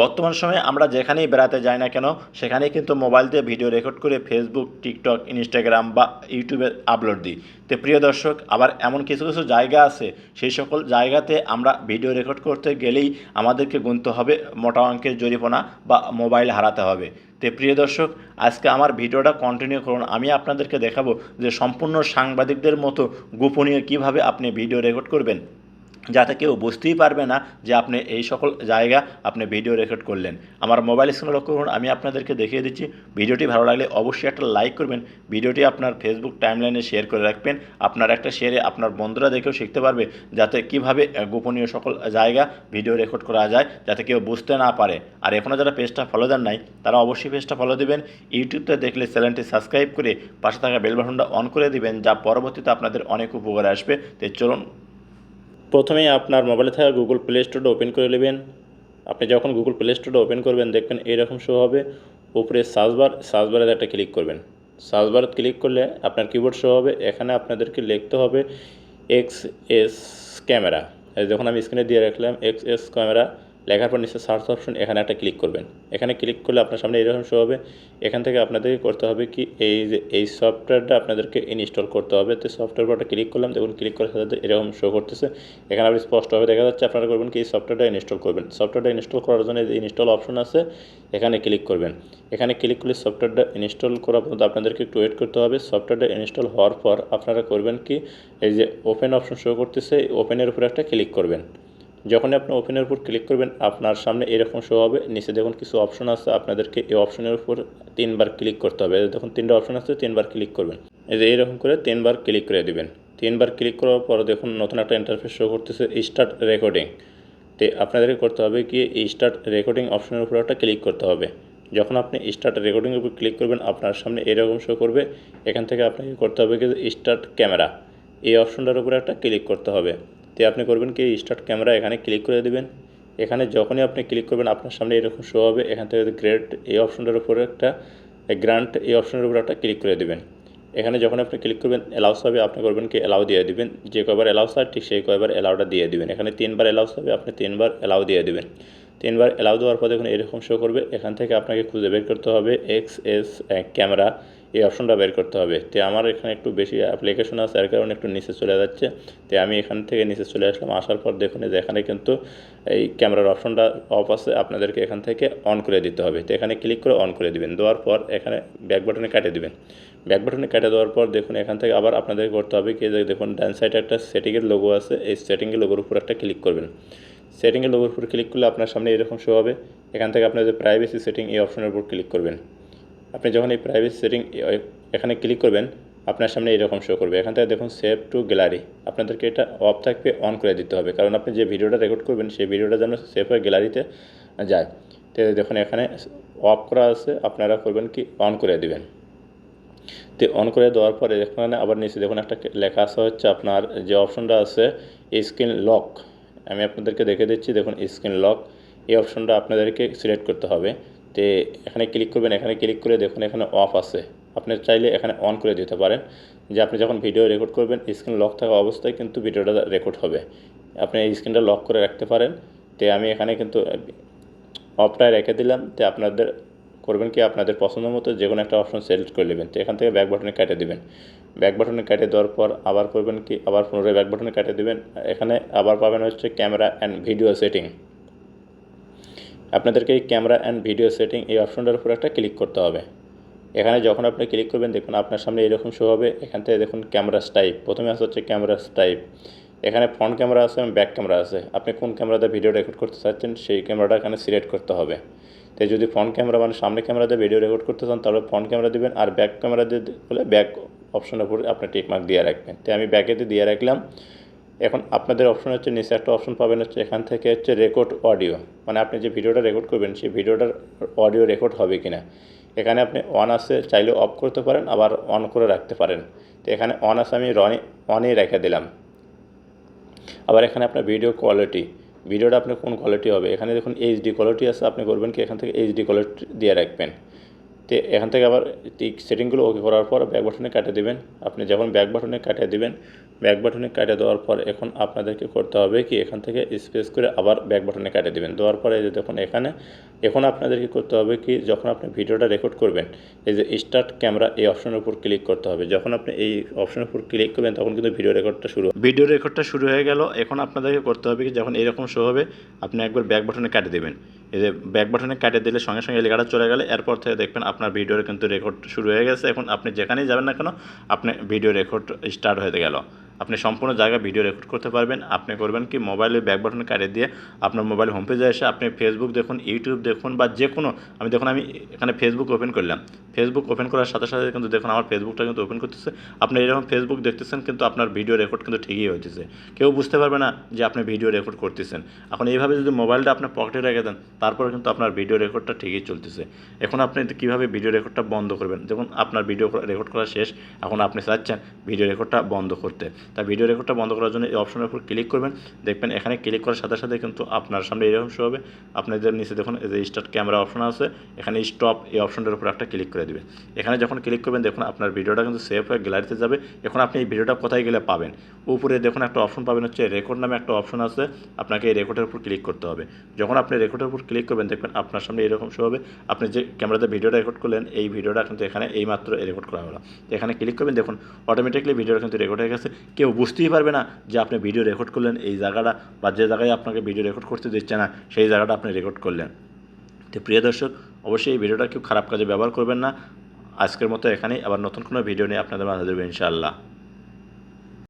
বর্তমান সময়ে আমরা যেখানেই বেড়াতে যাই না কেন, সেখানেই কিন্তু মোবাইল দিয়ে ভিডিও রেকর্ড করে ফেসবুক টিকটক ইনস্টাগ্রাম বা ইউটিউবে আপলোড দিই। তো প্রিয় দর্শক, আবার এমন কিছু কিছু জায়গা আছে, সেই সকল জায়গাতে আমরা ভিডিও রেকর্ড করতে গেলেই আমাদেরকে গুনতে হবে, মোটা অঙ্কের জরিমানা বা মোবাইল হারাতে হবে। তো প্রিয় দর্শক, আজকে আমার ভিডিওটা কন্টিনিউ করুন। আমি আপনাদেরকে দেখাবো যে সম্পূর্ণ সাংবাদিকদের মতো গোপনীয় কীভাবে আপনি ভিডিও রেকর্ড করবেন। যাতে কেউ বুঝতেই পারবে না যে আপনি এই সকল জায়গা আপনি ভিডিও রেকর্ড করলেন। আমার মোবাইল স্ক্রিনে লক্ষ্য করুন, আমি আপনাদেরকে দেখিয়ে দিচ্ছি। ভিডিওটি ভালো লাগলে অবশ্যই একটা লাইক করবেন। ভিডিওটি আপনার ফেসবুক টাইমলাইনে শেয়ার করে রাখবেন। আপনার একটা শেয়ারে আপনার বন্ধুরা দেখেও শিখতে পারবে যাতে কীভাবে গোপনীয় সকল জায়গা ভিডিও রেকর্ড করা যায়, যাতে কেউ বুঝতে না পারে। আর এখনও যারা পেজটা ফলো দেন নাই, তারা অবশ্যই পেজটা ফলো দেবেন। ইউটিউবতে দেখলে চ্যানেলটি সাবস্ক্রাইব করে পাশে থাকা বেল বাটনটা অন করে দিবেন, যা পরবর্তীতে আপনাদের অনেক উপকারে আসবে। তো চলুন প্রথমেই আপনার মোবাইলে থাকা গুগল প্লে স্টোরটা ওপেন করে নেবেন। আপনি যখন গুগল প্লে স্টোরটা ওপেন করবেন, দেখবেন এইরকম শো হবে। উপরে সার্চবার সার্চবারে একটা ক্লিক করবেন। সার্চবারে ক্লিক করলে আপনার কিবোর্ড শো হবে। এখানে আপনাদেরকে লিখতে হবে এক্স এস ক্যামেরা যখন আমি স্ক্রিনে দিয়ে রাখলাম এক্স এস ক্যামেরা লেখার পর নিচে সার্চ অপশন এখানে একটা ক্লিক করবেন। এখানে ক্লিক করলে আপনার সামনে এরকম শো হবে। এখান থেকে আপনাদেরকে করতে হবে কি, এই যে, এই সফটওয়্যারটা আপনাদেরকে ইনস্টল করতে হবে। তো সফটওয়্যার পরটা ক্লিক করলাম, দেখুন ক্লিক করার সাথে এরকম শো করতেছে। এখানে আপনি স্পষ্টভাবে দেখা যাচ্ছে, আপনারা করবেন কি, এই সফটওয়্যারটা ইনস্টল করবেন। সফটওয়্যারটা ইনস্টল করার জন্য এই ইনস্টল অপশন আছে, এখানে ক্লিক করবেন। এখানে ক্লিক করলে সফটওয়্যারটা ইনস্টল করা পর্যন্ত আপনাদেরকে একটু ওয়েট করতে হবে। সফটওয়্যারটা ইনস্টল হওয়ার পর আপনারা করবেন কি, এই যে ওপেন অপশন শো করতেছে ওপেনের উপরে একটা ক্লিক করবেন। যখন আপনি ওপেনের উপর ক্লিক করবেন, আপনার সামনে এরকম শো হবে। নিচে দেখুন কিছু অপশন আছে, আপনাদেরকে এই অপশনের উপর তিনবার ক্লিক করতে হবে। দেখুন তিনটা অপশন আছে, তিনবার ক্লিক করবেন। এই যে এইরকম করে তিনবার ক্লিক করে দিবেন। তিনবার ক্লিক করার পর দেখুন নতুন একটা ইন্টারফেস শো করতেছে স্টার্ট রেকর্ডিং তো আপনাদেরকে করতে হবে কি স্টার্ট রেকর্ডিং অপশনের উপর একটা ক্লিক করতে হবে। যখন আপনি স্টার্ট রেকর্ডিংয়ের উপর ক্লিক করবেন, আপনার সামনে এরকম শো করবে। এখান থেকে আপনাকে করতে হবে কি স্টার্ট ক্যামেরা এই অপশনটার উপরে একটা ক্লিক করতে হবে। তো আপনি করবেন কি স্টার্ট ক্যামেরা এখানে ক্লিক করে দেবেন। এখানে যখনই আপনি ক্লিক করবেন, আপনার সামনে এরকম শো হবে। এখান থেকে গ্রেড এই অপশনটার উপরে একটা গ্রান্ট এই অপশনের উপরে একটা ক্লিক করে দেবেন। এখানে যখন আপনি ক্লিক করবেন অ্যালাউস হবে, আপনি করবেন কি অ্যালাউ দিয়ে দিবেন। যে কয়বার অ্যালাউস হয়, ঠিক সেই কয়বার অ্যালাউটা দিয়ে দিবেন। এখানে তিনবার অ্যালাউস হবে, আপনি তিনবার অ্যালাউ দিয়ে দিবেন। তিনবার অ্যালাউ দেওয়ার পর দেখুন এরকম শো করবে। এখান থেকে আপনাকে খুঁজে বের করতে হবে এক্স এস ক্যামেরা এই অপশনটা বের করতে হবে। তো আমার এখানে একটু বেশি অ্যাপ্লিকেশন আছে, এর কারণে একটু নিচে চলে যাচ্ছে। তো আমি এখান থেকে নিচে চলে আসলাম, আসার পর দেখুন যে এখানে কিন্তু এই ক্যামেরার অপশনটা অফ আছে, আপনাদেরকে এখান থেকে অন করে দিতে হবে। তো এখানে ক্লিক করে অন করে দিবেন, দেওয়ার পর এখানে ব্যাক বাটনে কেটে দিবেন। ব্যাক বাটনে কেটে দেওয়ার পর দেখুন এখান থেকে আবার আপনাদের করতে হবে কি যে দেখুন ডান সাইডে একটা সেটিংয়ের লোগো আছে, এই সেটিংয়ের লোগোর উপর একটা ক্লিক করবেন। সেটিংয়ের লোগোর উপর ক্লিক করলে আপনার সামনে এরকম শো হবে। এখান থেকে আপনাদের প্রাইভেসি সেটিং এই অপশনের উপর ক্লিক করবেন। আপনি যখন এই প্রাইভেসি সেটিং এখানে ক্লিক করবেন, আপনার সামনে এরকম শো করবে। এখান থেকে দেখুন সেভ টু গ্যালারি আপনাদেরকে এটা অফ থাকবে অন করে দিতে হবে। কারণ আপনি যে ভিডিওটা রেকর্ড করবেন, সেই ভিডিওটা যেন সেভ হয়ে গ্যালারিতে যায়। তো দেখুন, এখানে অফ করা আছে, আপনারা করবেন কি অন করে দিবেন। তো অন করে দেওয়ার পরে এখানে আবার নিচে দেখুন, একটা লেখা আসা হচ্ছে আপনার যে অপশনটা আছে স্ক্রিন লক আমি আপনাদেরকে দেখে দিচ্ছি, দেখুন স্ক্রিন লক এই অপশনটা আপনাদেরকে সিলেক্ট করতে হবে। তো এখানে ক্লিক করবেন, এখানে ক্লিক করে দেখুন এখানে অফ আছে। আপনি চাইলে এখানে অন করে দিতে পারেন। যে আপনি যখন ভিডিও রেকর্ড করবেন স্ক্রিন লক থাকা অবস্থায় কিন্তু ভিডিওটা রেকর্ড হবে। আপনি স্ক্রিনটা লক করে রাখতে পারেন। তো আমি এখানে কিন্তু অফটায় রেখে দিলাম। তো আপনাদের করবেন কি? আপনাদের পছন্দ মতো যে কোনো একটা অপশন সিলেক্ট করে নেবেন। তো এখান থেকে ব্যাক বাটনে কেটে দেবেন। ব্যাক বাটনে কেটে দেওয়ার পর আবার করবেন কি? আবার পুনরায় ব্যাক বাটনে কেটে দেবেন। এখানে আবার পাবেন হচ্ছে ক্যামেরা অ্যান্ড ভিডিও সেটিং আপনাদেরকে এই ক্যামেরা অ্যান্ড ভিডিও সেটিং এই অপশনটার উপর একটা ক্লিক করতে হবে। এখানে যখন আপনি ক্লিক করবেন, দেখুন আপনার সামনে এরকম শো হবে। এখান থেকে দেখুন ক্যামেরা টাইপ প্রথমে আসে হচ্ছে ক্যামেরা টাইপ এখানে ফ্রন্ট ক্যামেরা আছে এবং ব্যাক ক্যামেরা আছে। আপনি কোন ক্যামেরাতে ভিডিও রেকর্ড করতে চাচ্ছেন, সেই ক্যামেরাটা এখানে সিলেক্ট করতে হবে। তো যদি ফ্রন্ট ক্যামেরা মানে সামনে ক্যামেরাতে ভিডিও রেকর্ড করতে চান, তাহলে ফ্রন্ট ক্যামেরা দেবেন আর ব্যাক ক্যামেরা দিয়ে হলে ব্যাক অপশনের উপরে আপনি টিকমার্ক দিয়ে রাখবেন। তো আমি ব্যাকেতে দিয়ে রাখলাম। এখন আপনাদের অপশন হচ্ছে, নিচে একটা অপশন পাবেন হচ্ছে, এখান থেকে হচ্ছে রেকর্ড অডিও মানে আপনি যে ভিডিওটা রেকর্ড করবেন, সেই ভিডিওটার অডিও রেকর্ড হবে কি না এখানে আপনি অন আছে, চাইলে অফ করতে পারেন, আবার অন করে রাখতে পারেন। তো এখানে অন আছে, আমি রনে অনেই রেখে দিলাম। আবার এখানে আপনার ভিডিও কোয়ালিটি ভিডিওটা আপনার কোন কোয়ালিটি হবে? এখানে দেখুন এইচডি কোয়ালিটি আছে, আপনি করবেন কি, এখান থেকে এইচডি কোয়ালিটি দিয়ে রাখবেন। তো এখান থেকে আবার ঠিক সেটিংগুলো ওকে করার পর ব্যাক বাটনে কাটে দিবেন। আপনি যখন ব্যাক বাটনে কাটে দিবেন, ব্যাক বাটনে কাটে দেওয়ার পর এখন আপনাদেরকে করতে হবে কি এখান থেকে স্পেস করে আবার ব্যাক বাটনে কাটে দিবেন। দেওয়ার পরে এই যে দেখুন এখানে, এখন আপনাদেরকে করতে হবে কি যখন আপনি ভিডিওটা রেকর্ড করবেন, এই যে স্টার্ট ক্যামেরা এই অপশনের উপর ক্লিক করতে হবে। যখন আপনি এই অপশনের উপর ক্লিক করবেন, তখন কিন্তু ভিডিও রেকর্ডটা শুরু ভিডিও রেকর্ডটা শুরু হয়ে গেল, এখন আপনাদেরকে করতে হবে কি যখন এরকম শো হবে, আপনি একবার ব্যাক বাটনে কাটে দেবেন। এই যে ব্যাক বাটনে কাটে দিলে সঙ্গে সঙ্গে লেখাটা চলে গেলে, এরপর থেকে দেখবেন আপনার ভিডিওর কিন্তু রেকর্ড শুরু হয়ে গেছে। এখন আপনি যেখানেই যাবেন না কেন, আপনি ভিডিও রেকর্ড স্টার্ট হয়ে গেল। আপনি সম্পূর্ণ জায়গায় ভিডিও রেকর্ড করতে পারবেন। আপনি করবেন কি মোবাইলে ব্যাক বাটন কাটে দিয়ে আপনার মোবাইল হোম পেজে এসে আপনি ফেসবুক দেখুন ইউটিউব দেখুন বা যে কোনো আমি দেখুন আমি এখানে ফেসবুক ওপেন করলাম। ফেসবুক ওপেন করার সাথে সাথে কিন্তু দেখুন আমার ফেসবুকটা কিন্তু ওপেন করতেছে। আপনি এরকম ফেসবুক দেখতেছেন কিন্তু আপনার ভিডিও রেকর্ড কিন্তু ঠিকই হইতেছে। কেউ বুঝতে পারবে না যে আপনি ভিডিও রেকর্ড করতেছেন। এখন এইভাবে যদি মোবাইলটা আপনার পকেটে রেখে দেন, তারপরে কিন্তু আপনার ভিডিও রেকর্ডটা ঠিকই চলতেছে। এখন আপনি কীভাবে ভিডিও রেকর্ডটা বন্ধ করবেন? দেখুন, আপনার ভিডিও রেকর্ড করা শেষ। এখন আপনি চাচ্ছেন ভিডিও রেকর্ডটা বন্ধ করতে। তা ভিডিও রেকর্ডটা বন্ধ করার জন্য এই অপশনের উপর ক্লিক করবেন। দেখবেন এখানে ক্লিক করার সাথে সাথে কিন্তু আপনার সামনে এরকম শো হবে। আপনাদের নিচে দেখুন যে স্টার্ট ক্যামেরা অপশন আছে। এখানে স্টপ এই অপশনটার উপর একটা ক্লিক করে দেবেন এখানে যখন ক্লিক করবেন, দেখুন আপনার ভিডিওটা কিন্তু সেভ হয়ে গ্যালারিতে যাবে। এখন আপনি এই ভিডিওটা কোথায় গেলে পাবেন? উপরে দেখুন একটা অপশন পাবেন, হচ্ছে রেকর্ড নামে একটা অপশন আছে। আপনাকে এই রেকর্ডের উপর ক্লিক করতে হবে। যখন আপনি রেকর্ডের উপর ক্লিক করবেন, দেখবেন আপনার সামনে এরকম শো হবে। আপনি যে ক্যামেরাতে ভিডিওটা রেকর্ড করলেন, এই ভিডিওটা কিন্তু এখানে এই মাত্র রেকর্ড করা হলো। এখানে ক্লিক করবেন, দেখুন অটোমেটিকলি ভিডিওটা কিন্তু রেকর্ড হয়ে গেছে। কেউ বুঝতেই পারবে না যে আপনি ভিডিও রেকর্ড করলেন এই জায়গাটা বা যে জায়গায় আপনাকে ভিডিও রেকর্ড করতে দিচ্ছে না, সেই জায়গাটা আপনি রেকর্ড করলেন। তো প্রিয় দর্শক অবশ্যই এই ভিডিওটা কেউ খারাপ কাজে ব্যবহার করবেন না। আজকের মতো এখানেই আবার নতুন কোনো ভিডিও নিয়ে আপনাদের মাঝে দেবো ইনশাআল্লাহ।